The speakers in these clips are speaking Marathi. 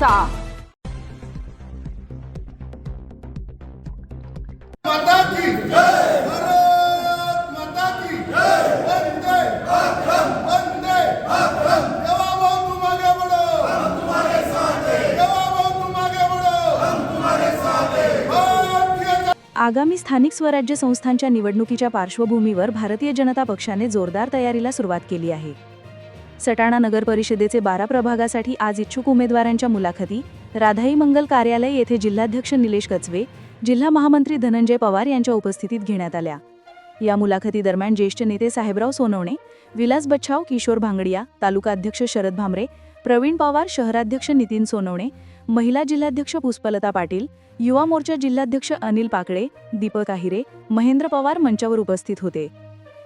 साथ. हैं हैं भारतीय जनता आगामी स्थानिक स्वराज्य संस्थांच्या निवडणुकीच्या पार्श्वभूमीवर भारतीय जनता पक्षाने जोरदार तयारीला सुरुवात केली आहे. सटाणा नगर परिषदेचे बारा प्रभागासाठी आज इच्छुक उमेदवारांच्या मुलाखती. राधाई मंगल कार्यालय येथे जिल्हाध्यक्ष निलेश कचवे जिल्हा महामंत्री धनंजय पवार यांच्या उपस्थितीत घेण्यात आल्या. या मुलाखतीदरम्यान ज्येष्ठ नेते साहेबराव सोनवणे विलास बच्छाव किशोर भांगडिया तालुका अध्यक्ष शरद भामरे प्रवीण पवार शहराध्यक्ष नितीन सोनवणे महिला जिल्हाध्यक्ष पुष्पलता पाटील युवा मोर्चा जिल्हाध्यक्ष अनिल पाकळे दीपक आहिरे महेंद्र पवार मंचावर उपस्थित होते.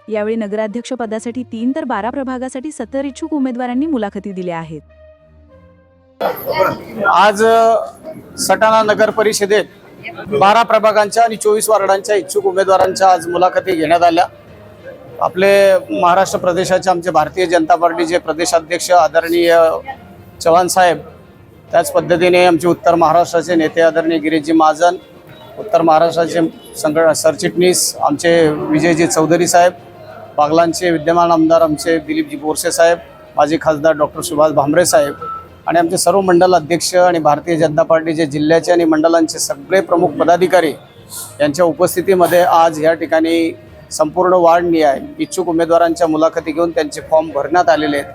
यावेळी नगराध्यक्षपदासाठी तीन तर बारा प्रभागासाठी सत्तर इच्छुक उमेदवारांनी मुलाखती दिल्या आहेत. आज सटाणा नगर परिषदेत बारा प्रभागांच्या आणि चोवीस वार्डांच्या इच्छुक उमेदवारांच्या आज मुलाखती घेण्यात आल्या. आपले महाराष्ट्र प्रदेशाचे आमचे भारतीय जनता पार्टीचे प्रदेशाध्यक्ष आदरणीय चव्हाण साहेब त्याच पद्धतीने आमचे उत्तर महाराष्ट्राचे नेते आदरणीय गिरीशजी महाजन उत्तर महाराष्ट्राचे संघ सरचिटणीस आमचे विजयजी चौधरी साहेब बागलांचे विद्यमान आमदार आमचे दिलीपजी बोरसे साहेब माजी खासदार डॉक्टर सुभाष भामरे साहेब आणि आमचे सर्व मंडल अध्यक्ष आणि भारतीय जनता पार्टीचे जिल्ह्याचे आणि मंडलांचे सगळे प्रमुख पदाधिकारी यांच्या उपस्थितीमध्ये आज या ठिकाणी संपूर्ण वार्ड निहाय इच्छुक उमेदवारांच्या मुलाखती घेऊन त्यांचे फॉर्म भरण्यात आलेले आहेत.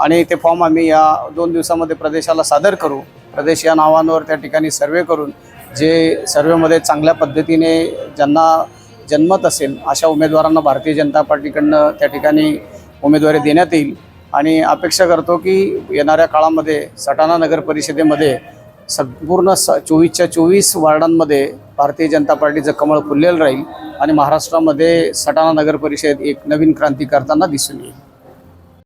आणि ते फॉर्म आम्ही या दोन दिवसामध्ये प्रदेशाला सादर करू. प्रदेश या नावांवर त्या ठिकाणी सर्वे करून जे सर्वेमध्ये चांगल्या पद्धतीने ज्यांना जन्मत असेल अशा उमेदवारांना भारतीय जनता पार्टीकडनं त्या ठिकाणी उमेदवारी देण्यात येईल. आणि अपेक्षा करतो की येणाऱ्या काळामध्ये सटाणा नगर परिषदेमध्ये संपूर्ण स चोवीसच्या चोवीस वार्डांमध्ये भारतीय जनता पार्टीचं कमळ फुललेलं राहील आणि महाराष्ट्रामध्ये सटाणा नगर परिषद एक नवीन क्रांती करताना दिसून येईल.